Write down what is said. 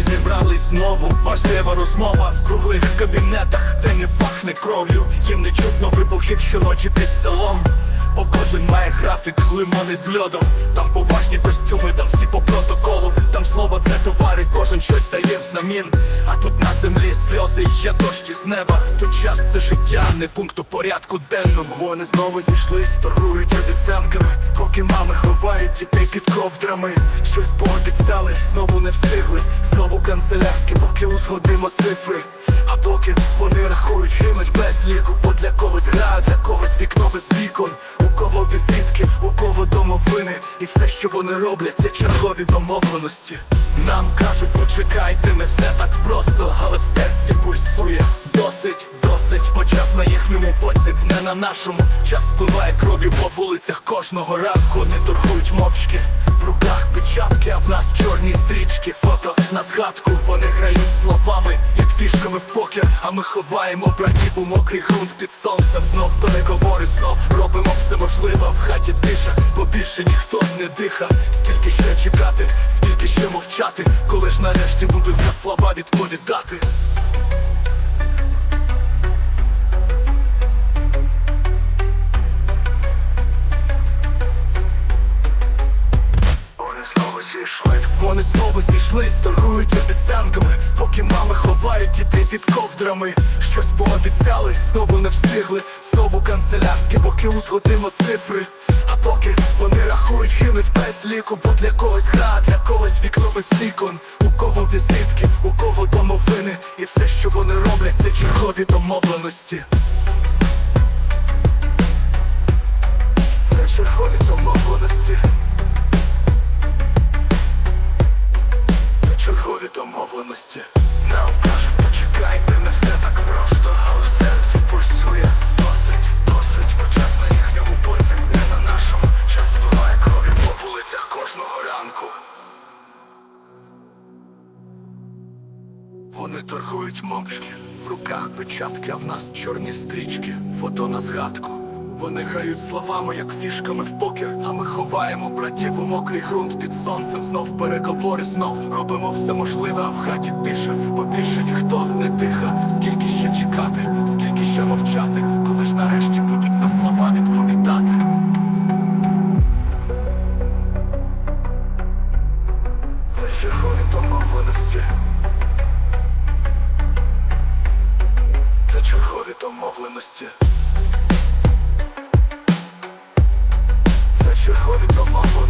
Самі зібрались знову, важлива розмова в круглих кабінетах, де не пахне кров'ю, їм не чутно вибухів щоночі під селом. Бо кожен має графік, лимони з льодом. Там поважні костюми, там всі по протоколу. Там слово це товари, кожен щось дає взамін. Землі сльози, є дощ із неба. то час це життя, не пункт у порядку денному. Вони знову зійшлись, торгують обіцянками. Поки мами ховають дітей під ковдрами. Щось пообіцяли, знову не встигли. Знову канцелярські, поки узгодимо цифри. А поки вони рахують, гинуть без ліку, бо для когось гра, для когось вікно без вікон, у кого візитки, у кого домовини, і все, що вони роблять, це чергові домовленості. Нам кажуть, почекайте, не все так просто, але в серці пульсує. Досить, досить, бо час на їхньому боці, не на нашому. Час спливає кров'ю по вулицях кожного ранку. Не торгують мовчки, в руках печатки, а в нас чорні стрічки. Фото на згадку, вони грають Ми ховаємо братів у мокрий грунт під сонцем. Знов переговори, знов робимо все можливе в хаті тиша, бо більше ніхто не диха. Скільки ще чекати, скільки ще мовчати, коли ж нарешті будуть за слова відповідати. Вони знову зійшлись, торгують обіцянками, поки мами ховають дітей під ковдрами. Щось пообіцяли, знову не встигли, знову канцелярські, поки узгодимо цифри. А поки вони рахують, гинуть без ліку, бо для когось гра, для когось вікно без вікон, у кого візитки, у кого домовини, і все, що вони роблять, це чергові домовленості. Домовленості. Нам кажуть, почекайте, не все так просто, але в пульсує. Досить, досить, бо час на їхньому боці, не на нашому. Час спливає крові по вулицях кожного ранку. Вони торгують мовчки, в руках печатки, а в нас чорні стрічки, фото на згадку. Вони грають словами, як фішками в покер, а ми ховаємо братів у мокрий ґрунт під сонцем. Знов переговори, знов робимо все можливе, а в хаті тиша, бо більше ніхто не диха. Скільки ще чекати, скільки ще мовчати, коли ж нарешті будуть за слова відповідати. Це чергові домовленості. Та чергові домовленості. Це чергові домовленості. Це